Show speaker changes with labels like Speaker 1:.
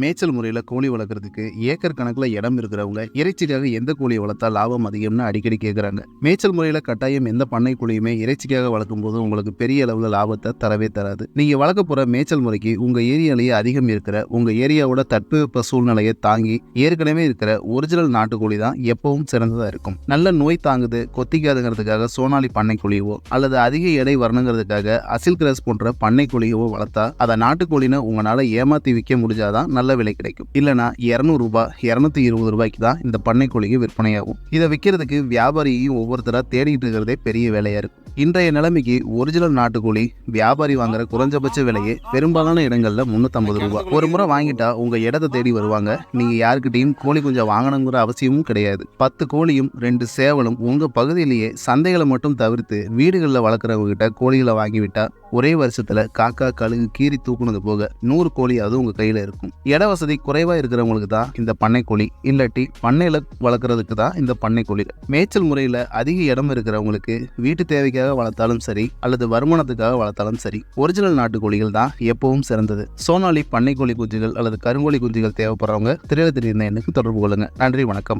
Speaker 1: மேய்ச்சல் முறையில் கோழி வளர்க்குறதுக்கு ஏக்கர் கணக்கில் இடம் இருக்கிறவங்க இறைச்சிக்காக எந்த கோழியை வளர்த்தா லாபம் அதிகம்னு அடிக்கடி கேட்குறாங்க மேய்ச்சல் முறையில் கட்டாயம் எந்த பண்ணை கோழியுமே இறைச்சிக்காக வளர்க்கும் போது உங்களுக்கு பெரிய அளவில் லாபத்தை தரவே தராது. நீங்கள் வளர்க்க போகிற மேய்ச்சல் முறைக்கு உங்கள் ஏரியாலேயே அதிகம் இருக்கிற உங்கள் ஏரியாவோட தட்பவெப்ப சூழ்நிலையை தாங்கி ஏற்கனவே இருக்கிற ஒரிஜினல் நாட்டுக்கோழி தான் எப்பவும் சிறந்ததாக இருக்கும். நல்ல நோய் தாங்குது கொத்திக்காதுங்கிறதுக்காக சோனாலி பண்ணைக்கோழியவோ அல்லது அதிக எடை வரணுங்கிறதுக்காக அசில் கிராஸ் போன்ற பண்ணை கோழியவோ வளர்த்தா அதை நாட்டுக்கோழின்னு உங்களால் ஏமாற்றி விற்க முடிஞ்சாதான் நல்ல விலை கிடைக்கும். இல்லைனா இரநூறுபா இரநூத்தி இருபது ரூபாய்க்கு தான் இந்த பண்ணை கோழிக்கு விற்பனையாகும். இதை விற்கிறதுக்கு வியாபாரியும் ஒவ்வொருத்தராக தேடிட்டு இருக்கிறதே பெரிய வேலையாக இருக்கும். இன்றைய நிலைமைக்கு ஒரிஜினல் நாட்டுக்கோழி வியாபாரி வாங்குற குறைஞ்சபட்ச விலையே பெரும்பாலான இடங்கள்ல முந்நூற்றம்பது ரூபாய் ஒரு முறை வாங்கிட்டா உங்க இடத்தை தேடி வருவாங்க. நீங்க யாருக்கிட்டையும் கோழி கொஞ்சம் வாங்கணுங்கிற அவசியமும் கிடையாது. பத்து கோழியும் ரெண்டு சேவலும் உங்க பகுதியிலேயே சந்தைகளை மட்டும் தவிர்த்து வீடுகளில் வளர்க்குறவங்க கிட்ட கோழிகளை வாங்கிவிட்டா ஒரே வருஷத்துல காக்கா கழுகு கீறி தூக்குனது போக நூறு கோழி அது உங்க கையில இருக்கும். இட வசதி குறைவா இருக்கிறவங்களுக்கு தான் இந்த பண்ணைக்கோழி. இல்லாட்டி பண்ணையில வளர்க்குறதுக்கு தான் இந்த பண்ணைக்கோழி. மேய்ச்சல் முறையில அதிக இடம் இருக்கிறவங்களுக்கு வீட்டு தேவைக்காக வளர்த்தாலும் சரி அல்லது வருமானத்துக்காக வளர்த்தாலும் சரி ஒரிஜினல் நாட்டு கோழிகள் தான் எப்பவும் சிறந்தது. சோனாலி பண்ணை கோழி குஞ்சுகள் அல்லது கருங்கோழி குஞ்சுகள் தேவைப்படுறவங்க திரையில தெரியுந்த எனக்கு தொடர்பு கொள்ளுங்க. நன்றி வணக்கம்.